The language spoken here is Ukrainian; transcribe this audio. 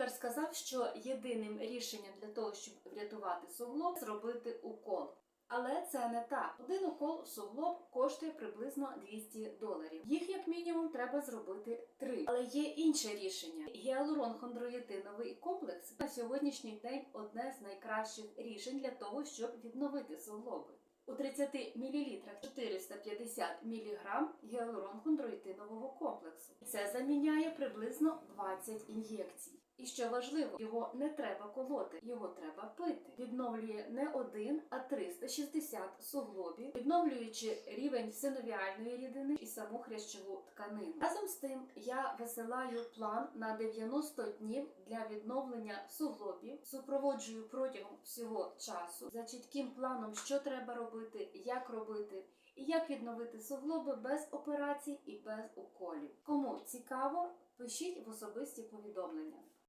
Лікар сказав, що єдиним рішенням для того, щоб врятувати суглоб, зробити укол. Але це не так. Один укол суглоб коштує приблизно 200 доларів. Їх як мінімум треба зробити три. Але є інше рішення. Гіалурон-хондроїтиновий комплекс на сьогоднішній день одне з найкращих рішень для того, щоб відновити суглоби. У 30 мл 450 мг гіалурон-хондроїтинового комплексу. Це заміняє приблизно 20 ін'єкцій. І що важливо, його не треба колоти, його треба пити. Відновлює не один, а 360 суглобів, відновлюючи рівень синовіальної рідини і саму хрящову тканину. Разом з тим я висилаю план на 90 днів для відновлення суглобів, супроводжую протягом всього часу за чітким планом, що треба робити, як робити. І як відновити суглоби без операцій і без уколів. Кому цікаво, пишіть в особисті повідомлення.